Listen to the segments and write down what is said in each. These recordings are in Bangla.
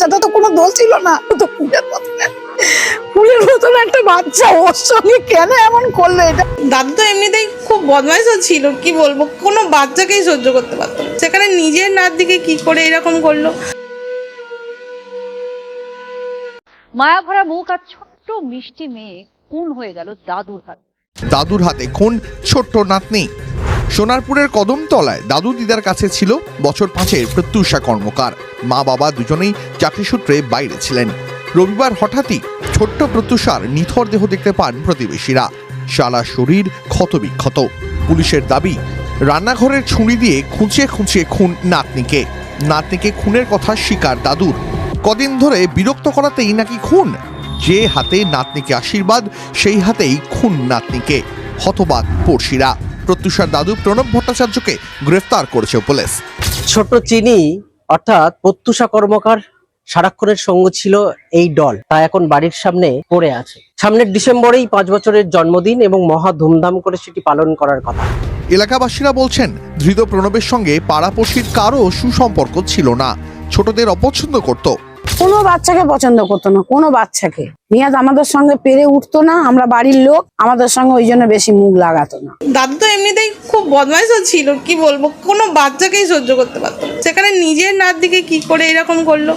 সেটা তো কোনো দোষ ছিল না। তো ফুলের মতন ফুলের মতন একটা বাচ্চা ওর সঙ্গে কেন এমন করল এটা? দাদু তো এমনিতেই খুব বদমাইশও ছিল কি বলব? কোনো বাচ্চাকেই সহ্য করতে পারতো সেখানে নিজের নার নাতিকে কি করে এরকম করল? মায়া ভরা মুখ আর ছোট্ট মিষ্টি মেয়ে খুন হয়ে গেল দাদুর হাতে। দাদুর হাতে খুন ছোট্ট নাতনি। সোনারপুরের কদমতলায় দাদু দিদার কাছে ছিল বছর পাঁচের প্রত্যুষা কর্মকার। মা বাবা দুজনেই চাকরি সূত্রে বাইরে ছিলেন। রবিবার হঠাৎই ছোট্ট প্রত্যুষার নিথর দেহ দেখতে পান প্রতিবেশীরা। সারা শরীর ক্ষতবিক্ষত। পুলিশের দাবি, রান্নাঘরের ছুরি দিয়ে খুঁচিয়ে খুঁচিয়ে খুন নাতনিকে। নাতনিকে খুনের কথা স্বীকার দাদুর। কদিন ধরে বিরক্ত করাতেই নাকি খুন? যে হাতে নাতনিকে আশীর্বাদ, সেই হাতেই খুন নাতনিকে। হতবাক পড়শিরা। প্রত্যুষার দাদু প্রণব ভট্টাচার্যকে গ্রেফতার করেছে পুলিশ। ছোট চিনি অর্থাৎ প্রত্যুষা কর্মকার সারাক্ষণের সঙ্গ ছিল এই দল। তা এখন বাড়ির সামনে পড়ে আছে। সামনের ডিসেম্বরেই পাঁচ বছরের জন্মদিন এবং মহা ধুমধাম করে সেটি পালন করার কথা। এলাকাবাসীরা বলছেন ধৃত প্রণবের সঙ্গে পাড়াপড়শির কারও সুসম্পর্ক ছিল না। ছোটদের অপছন্দ করত। কোনো বাচ্চাকে পছন্দ করতো না, কোনো বাচ্চাকে। নিয়াজ আমাদের সঙ্গে পেরে উঠতো না, আমরা বাড়ির লোক, আমাদের সঙ্গে ওই জন্য বেশি মুখ লাগাতো না। দাদু তো এমনিতেই খুব বদমাইশও ছিল, কি বলব, কোনো বাচ্চাকেই সহ্য করতে পারতো সেখানে নিজের নাতিকে কি করে এরকম করল?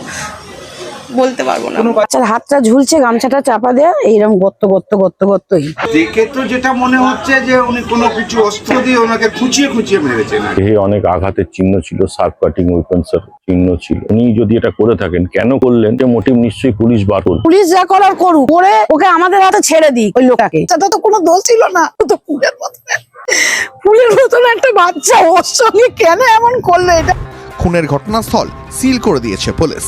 বলতে পারব না। বাচ্চার হাতটা ঝুলছে গামছাটা চাপা দেয়া এইরকম গত্ত গত্ত গত্ত গত্তই দেখে তো যেটা মনে হচ্ছে যে উনি কোনো কিছু অস্ত্র দিয়ে ওনাকে খুঁচিয়ে খুঁচিয়ে মেরেছেন দেহে অনেক আঘাতের চিহ্ন ছিল সার্ফ কাটিং উইপন্সের চিহ্ন ছিল। উনি যদি এটা করে থাকেন কেন করলেন? যে মোটিভ নিশ্চয়ই পুলিশ বার পুলিশ যা করার করুক করে ওকে আমাদের হাতে ছেড়ে দিই ওই লোকটাকে। সেটা তো কোনো দোষ ছিল না। ও তো ফুলের মতন। ফুলের মতন একটা বাচ্চা ওর সঙ্গে কেন এমন করল এটা? খুনের ঘটনাস্থল সিল করে দিয়েছে পুলিশ।